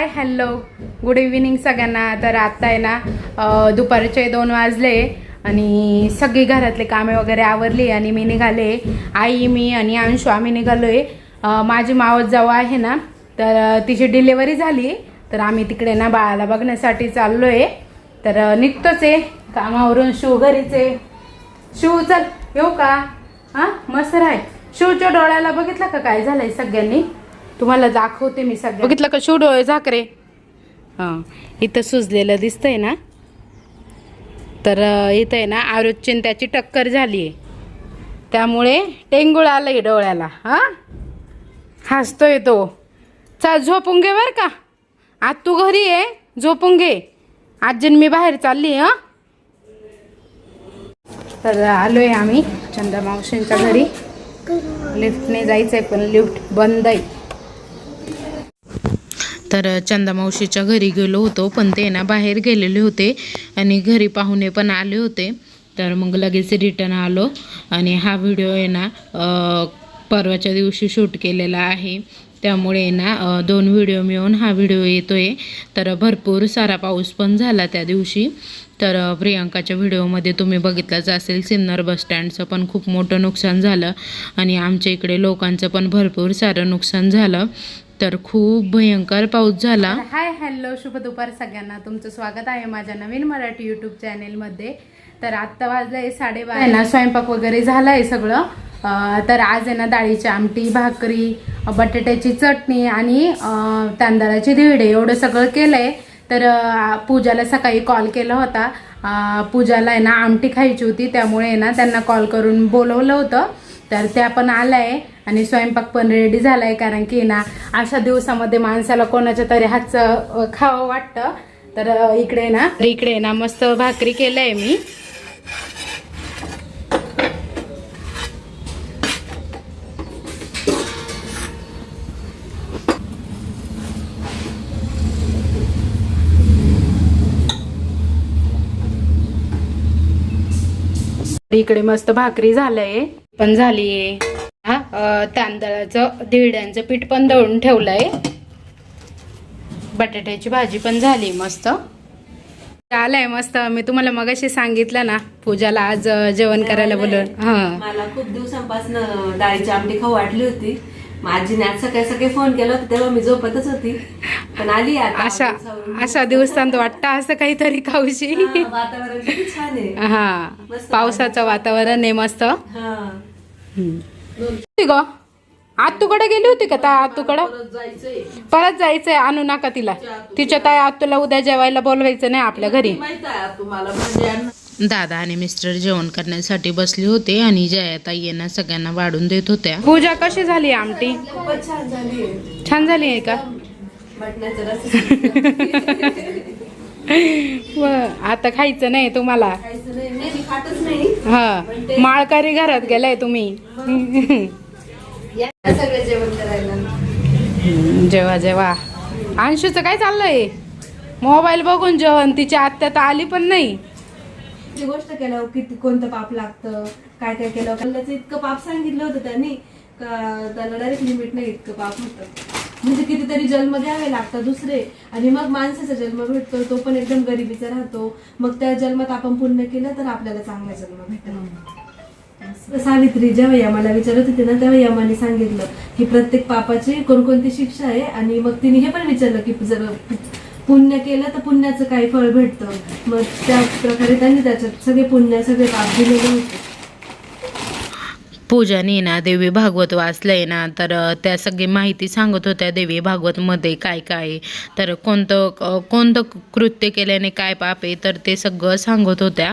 Hi hello. Good evening सगळ्यांना. तर आत्ता आहे ना दुपारचे दोन वाजले आणि सगळी घरातले कामे वगैरे आवरली आणि मी निघाले. आई मी आणि अंशू आम्ही निघालोय. आहे माझी मावस जाऊ आहे ना तर तिची डिलेवरी झाली. तर आम्ही तिकडे ना बाळाला बघण्यासाठी चाललोय. तर निघतोच आहे. कामावरून शिव घरीच आहे. शिव चल येऊ का? हा मस्त राहाय शिवच्या डोळ्याला बघितलं का? काय झालंय सगळ्यांनी? तुम्हाला दाखवते मी सगळं बघितलं का? शिव डोळे झाकरे हां. इथं सुजलेलं दिसतंय ना? तर इथं आहे ना आरुचिन त्याची टक्कर झाली आहे त्यामुळे टेंगुळ आलंय डोळ्याला. हां? हसतोय तो. चल झोपून घे बरं का. आज तू घरी आहे झोपून घे. आजीन मी बाहेर चालली हां? तर आलोय आम्ही चंदा मावशींच्या घरी. लिफ्टने जायचंय पण लिफ्ट बंद आहे तर चंदा मावशीच्या घरी गेलो होतो पण ते ना बाहेर गेलेले होते आणि घरी पाहुणे पण आले होते. तर मग लगेच रिटर्न आलो आणि हा व्हिडिओ आहे ना परवाच्या दिवशी शूट केलेला आहे. त्यामुळे ना दोन व्हिडिओ मिळून हा व्हिडिओ येतो आहे तर भरपूर सारा पाऊस पण झाला त्या दिवशी. तर प्रियांकाच्या व्हिडिओमध्ये तुम्ही बघितलंच असेल सिन्नर बस स्टँडचं पण खूप मोठं नुकसान झालं आणि आमच्या इकडे लोकांचं पण भरपूर सारं नुकसान झालं. तर खूप भयंकर पाऊस झाला. हाय हॅलो शुभ दुपार सगळ्यांना. तुमचं स्वागत आहे माझ्या नवीन मराठी युट्यूब चॅनेलमध्ये तर आत्ता वाजलंय साडेबारा. आहे ना स्वयंपाक वगैरे झालाय सगळं. अं, तर आज आहे ना डाळीची आमटी भाकरी बटाट्याची चटणी आणि तांदळाची धिरडे एवढं सगळं केलंय. तर अं, पूजाला सकाळी कॉल केला होता. पूजाला आहे ना आमटी खायची होती. त्यामुळे आहे ना त्यांना कॉल करून बोलवलं होतं. तर त्या पण आलाय आणि स्वयंपाक पण रेडी झालाय कारण की ना अशा दिवसामध्ये माणसाला कोणाच्या तरी हातचं खावं वाटतं. तर इकडे ना इकडे ना मस्त भाकरी केलंय मी. इकडे मस्त भाकरी झालंय. पण झालीये. तांदळाचं धिरड्यांचं पीठ पण दळून ठेवलंय. बटाट्याची भाजी पण झाली मस्त. आलंय मस्त. मी तुम्हाला मगाशी सांगितलं ना पूजाला आज जेवण करायला बोलून हा. मला खूप दिवसांपासून डाळीची आमटी खाऊ वाटली होती. माझीने आज सकाळी सकाळी फोन केला होता तेव्हा मी झोपतच होती. पण आली आता. अशा. अशा दिवसांत वाटतं असं काहीतरी खाऊशी. हा, वातावरण छान आहे. हा. पावसाचं वातावरण आहे मस्त. हा. होती ग. आतूकडे गेली होती का त्या आतूकडं? परत जायचंय. आणू नका तिला. तिच्या ताई आतूला उद्या जेवायला बोलवायचं नाही आपल्या घरी. दादा आणि मिस्टर जेवण करण्यासाठी बसले होते आणि जया ताई यांना सगळ्यांना वाढून देत होत्या. पूजा कशी झाली आमटी? खूपच छान झाली आहे. छान झाली आहे का? व, आता खायचं नाही तुम्हाला? खायचं नाही नाही, मी खातच नाही. हा माळकरी घरात गेलाय तुम्ही. या सगळं जेवण करायला. जेव्हा जेव्हा अंशूचं काय चाललंय? मोबाईल बघून जेवण तिची आत्या तर आली पण नाही. ती गोष्ट केल्यावर किती कोणतं पाप लागतं काय काय केलं. त्याचं इतकं पाप सांगितलं होतं त्यांनी. त्याला डायरेक्ट लिमिट नाही इतकं पाप होतं. म्हणजे कितीतरी जन्म घ्यावे लागतात दुसरे. आणि मग माणसाचा जन्म भेटतो तो पण एकदम गरिबीचा राहतो. मग त्या जन्मात आपण पुण्य केलं तर आपल्याला चांगला जन्म भेटतो. सावित्री ज्या यमाला विचारत होती ना तेव्हा यमाने सांगितलं की प्रत्येक पापाची कोणकोणती शिक्षा आहे? आणि मग तिने हे पण विचारलं की जर पुण्य केलं तर पुण्याचं काही फळ भेटतं? मग त्या प्रकारे त्यांनी त्याच्यात सगळे पुण्य सगळे पाप दिलेले होते. पूजाने ना देवी भागवत वाचलंय ना तर त्या सगळी माहिती सांगत होत्या देवी भागवतमध्ये काय काय तर कोणतं कोणतं कृत्य केल्याने काय पाप आहे तर ते सगळं सांगत होत्या.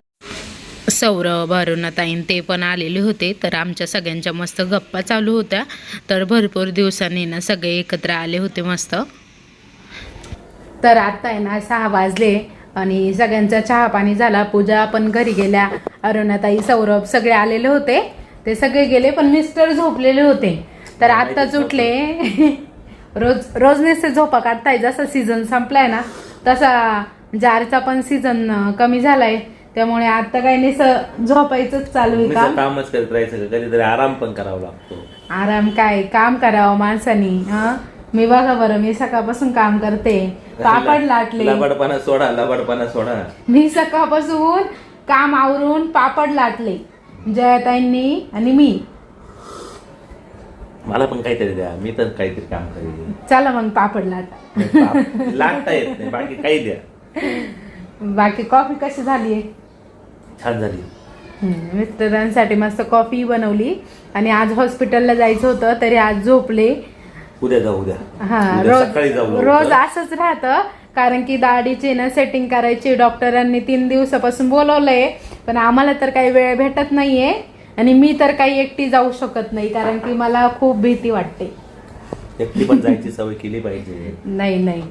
सौरभ अरुणाताईन ते पण आलेले होते. तर आमच्या सगळ्यांच्या मस्त गप्पा चालू होत्या. तर भरपूर दिवसांनी ना सगळे एकत्र आले होते मस्त. तर आता आहे ना सहा वाजले आणि सगळ्यांचा चहा पाणी झाला. पूजा पण घरी गेल्या. अरुणाताई सौरभ सगळे आलेले होते. ते सगळे गेले पण मिस्टर झोपलेले होते. तर आत्ताच उठले. रोज रोज नेसे झोपा काढताय. जसा सीझन संपलाय ना तसा जारचा पण सीझन कमी झालाय. त्यामुळे आता काही नाही झोपायचंच चालू आहे काम. कामच करत राहायचं का? कधीतरी आराम पण करावा लागतो. आराम काय? काम करावं माणसानी हा? मी बघा बरं मी सकाळपासून काम करते. पापड लाटले. लबाडपणा सोडा लबाडपणा सोडा. मी सकाळपासून काम आवरून पापड लाटले. जयाताईंनी आणि मी. मला पण काहीतरी द्या. मी तर काहीतरी काम करेन चला मग पापड लाटा. लाटता येत नाही. बाकी काही द्या. बाकी कॉफी कशी झाली छान झाली. मिस्टरांसाठी मस्त कॉफी बनवली. आणि आज हॉस्पिटलला जायचं होतं तरी आज झोपले. उद्या जाऊ उद्या. हा उद्या सकाळी जाऊ रोज लवकर. रोज असंच राहतं कारण की दाढीची ना सेटिंग करायची डॉक्टरांनी तीन दिवसापासून बोलवलंय. पण आम्हाला तर काही वेळ भेटत नाहीये आणि मी तर काही एकटी जाऊ शकत नाही कारण की मला खूप भीती वाटते. एकटी पण जायची सवय केली पाहिजे. नाही नाही.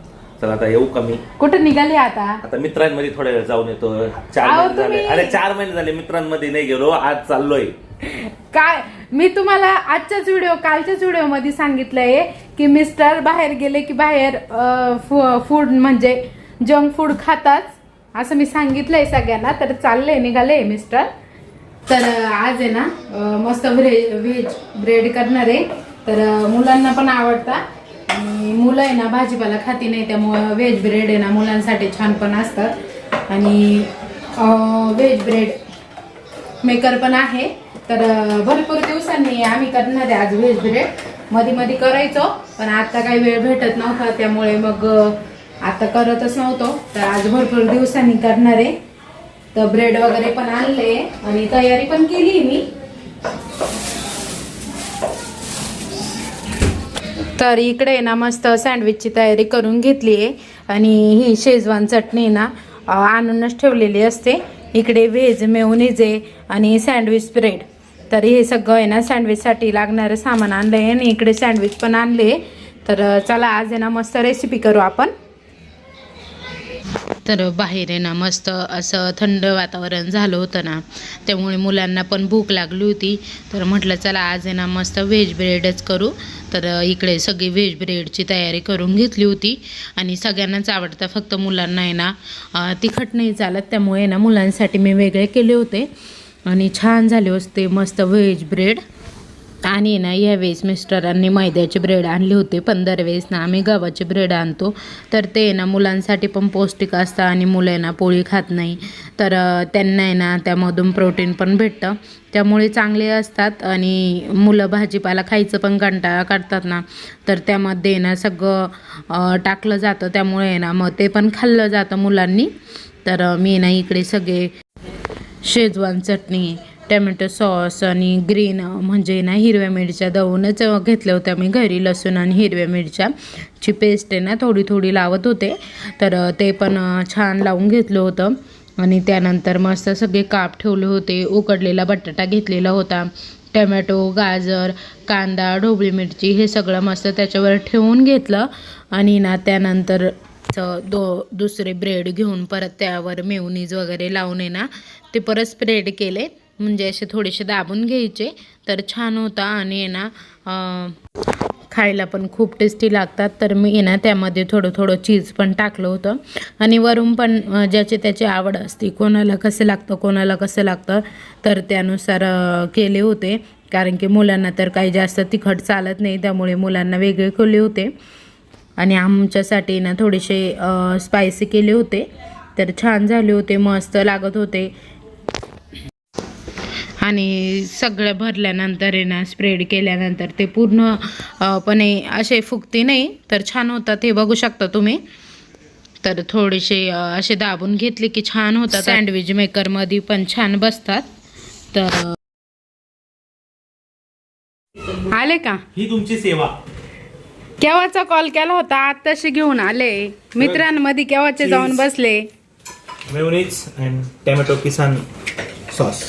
चला आता येऊ का मी? कुठं निघाले आता? आता मित्रांमध्ये थोड्या वेळ जाऊन येतो. चार महिने झाले. तुम्ही- अरे चार महिने झाले. मित्रांमध्ये नाही गेलो. आज चाललोय. काय? मी तुम्हाला आजच्याच व्हिडिओ कालच्याच व्हिडिओमध्ये सांगितलंय की मिस्टर बाहेर गेले की बाहेर फूड म्हणजे जंक फूड खातात. असं मी सांगितलंय सगळ्यांना. तर चाललंय निघाले मिस्टर तर अं, आज आहे ना अं, मस्त व्हेज ब्रेड करणार आहे. तर अं, मुलांना पण आवडतात आणि मुलं आहे ना भाजीपाला खाती नाही त्यामुळं व्हेज ब्रेड आहे ना मुलांसाठी छान पण असतात. आणि व्हेज ब्रेड मेकर पण आहे. तर भरपूर दिवसांनी आम्ही करणार आहे आज व्हेज ब्रेडमध्ये मध्ये करायचो पण आता काही वेळ भेटत नव्हता त्यामुळे मग आता करतच नव्हतो. तर आज भरपूर दिवसांनी करणार आहे. तर ब्रेड वगैरे पण आणले आणि तयारी पण केली मी. तर इकडे आहे ना मस्त सँडविचची तयारी करून घेतली आहे. आणि ही शेजवान चटणी आहे ना आणूनच ठेवलेली असते. इकडे व्हेज मेवनीजे आणि सँडविच ब्रेड. तर हे सगळं आहे ना सँडविचसाठी लागणारं सामान आणलं आहे आणि इकडे सँडविच पण आणले. तर चला आज आहे ना मस्त रेसिपी करू आपण. तर बाहेर आहे ना मस्त असं थंड वातावरण झालं होतं ना त्यामुळे मुलांना पण भूक लागली होती. तर म्हटलं चला आज आहे ना मस्त व्हेज ब्रेडच करू. तर इकडे सगळी व्हेज ब्रेडची तयारी करून घेतली होती. आणि सगळ्यांनाच आवडतं फक्त मुलांना आहे ना तिखट नाही चालत त्यामुळे ना मुलांसाठी मी वेगळे केले होते. आणि छान झाले होते मस्त व्हेज ब्रेड. आणि ना यावेळेस मिस्टरांनी मैद्याचे ब्रेड आणले होते पण दरवेळेस ना आम्ही गव्हाचे ब्रेड आणतो. तर ते ना मुलांसाठी पण पौष्टिक असतं आणि मुलं आहे ना पोळी खात नाही. तर त्यांना आहे ना त्यामधून प्रोटीन पण भेटतं. त्यामुळे चांगले असतात आणि मुलं भाजीपाला खायचं पण कंटाळा करतात ना. तर त्यामध्ये ना सगळं टाकलं जातं. त्यामुळे आहे ना मग ते पण खाल्लं जातं मुलांनी. तर मी ना इकडे सगळे शेजवान चटणी टमॅटो सॉस आणि ग्रीन म्हणजे ना हिरव्या मिरच्या दळूनच घेतल्या होत्या मी घरी लसूण आणि हिरव्या मिरच्याची पेस्ट आहे ना थोडी थोडी लावत होते. तर ते पण छान लावून घेतलं होतं. आणि त्यानंतर मस्त सगळे काप ठेवले होते. उकडलेला बटाटा घेतलेला होता. टमॅटो गाजर कांदा ढोबळी मिरची हे सगळं मस्त त्याच्यावर ठेवून घेतलं. आणि ना त्यानंतर दो दुसरे ब्रेड घेऊन परत त्यावर मेवनीज वगैरे लावून आहे ना ते परत स्प्रेड केले. म्हणजे असे थोडेसे दाबून घ्यायचे. तर छान होता आणि ना खायला पण खूप टेस्टी लागतात. तर मी आहे ना त्यामध्ये थोडं थोडं चीज पण टाकलं होतं. आणि वरून पण ज्याची त्याची आवड असते कोणाला कसं लागतं कोणाला कसं लागतं तर त्यानुसार केले होते. कारण की मुलांना तर काही जास्त तिखट चालत नाही त्यामुळे मुलांना वेगळे केले होते. आणि आमच्यासाठी ना थोडेसे स्पायसी केले होते. तर छान झाले होते मस्त लागत होते. आणि सगळं भरल्यानंतर आहे ना स्प्रेड केल्यानंतर ते पूर्ण अ, पणे असे फुगते नाही तर छान होतात हे बघू शकता तुम्ही. तर थोडेसे असे दाबून घेतले की छान होतात. सँडविच मेकरमध्ये पण छान बसतात. तर आले का? ही तुमची सेवा. केव्हाचा कॉल केला होता? आताशी घेऊन आले. मित्रांमध्ये केव्हाचे जाऊन. बसले? Mayonnaise and tomato kisan sauce.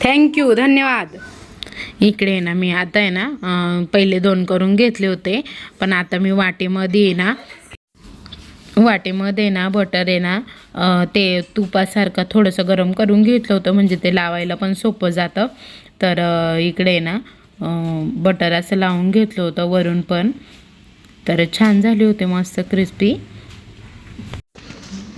Thank you धन्यवाद. इकडे ना मी आता आहे ना पहिले दोन करून घेतले होते पण आता मी वाटेमध्ये आहे ना वाटेमध्ये ना बटर आहे ना ते तुपासारखं थोडंसं गरम करून घेतलं होतं म्हणजे ते लावायला पण सोपं जातं. तर इकडे ना बटर असं लावून घेतलं होतं वरून पण. तर छान झाले होते मस्त क्रिस्पी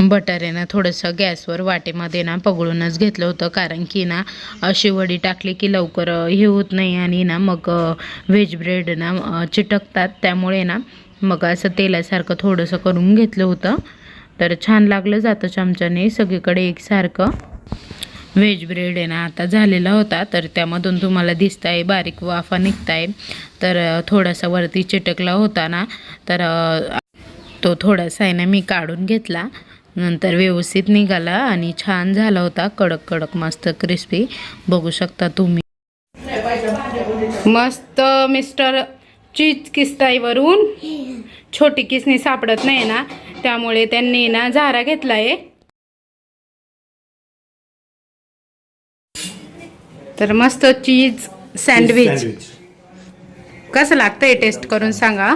बटर आहे ना थोडंसं गॅसवर वाटेमध्ये ना पगळूनच घेतलं होतं. कारण की ना अशी वडी टाकली की लवकर हे होत नाही आणि ना मग व्हेज ब्रेड ना चिटकतात. त्यामुळे ना मग असं तेलासारखं थोडंसं करून घेतलं होतं. तर छान लागलं जातं चमच्याने. सगळीकडे एकसारखं व्हेज ब्रेड आहे ना आता झालेला होता. तर त्यामधून तुम्हाला दिसत आहे बारीक वाफा निघत आहे तर थोडासा वरती चिटकला होता ना तर तो थोडासा आहे ना मी काढून घेतला. नंतर व्यवस्थित निघाला आणि छान झाला होता. कडक कडक मस्त क्रिस्पी बघू शकता तुम्ही. मस्त मिस्टर चीज किस्ताईवरून. छोटी किसणी सापडत नाही ना. त्यामुळे त्यांनी ना झारा घेतलाय. तर मस्त चीज सँडविच. कसं लागतंय टेस्ट करून सांगा.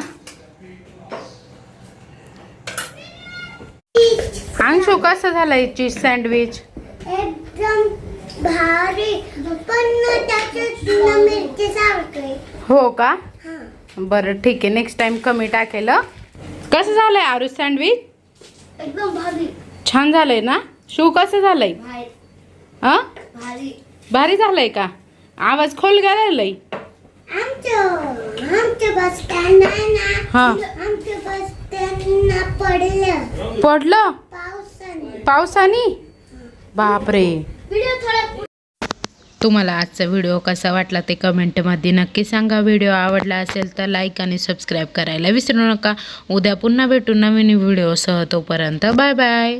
अंशू कसं झालंय चीज सँडविच एकदम भारी. पण मिरची हो का? बरं ठीक आहे. नेक्स्ट टाइम कमी टाकेल? कसं झालंय आरू सँडविच एकदम भारी. छान झालंय ना? शू कसं झालंय? भारी. हा? भारी. भारी झालंय का? आवाज खोल गेलाय आमचं आमचं बस स्टँड आहे ना. हा. आमचं बस पडलं. पडलं? पावसाने. पावसाने? बापरे. व्हिडिओ थोडा तुम्हाला आजचा व्हिडिओ कसा वाटला ते कमेंटमध्ये नक्की सांगा. व्हिडिओ आवडला असेल तर लाईक आणि सबस्क्राईब करायला विसरू नका. उद्या पुन्हा भेटू नवीन व्हिडिओसह तोपर्यंत बाय बाय.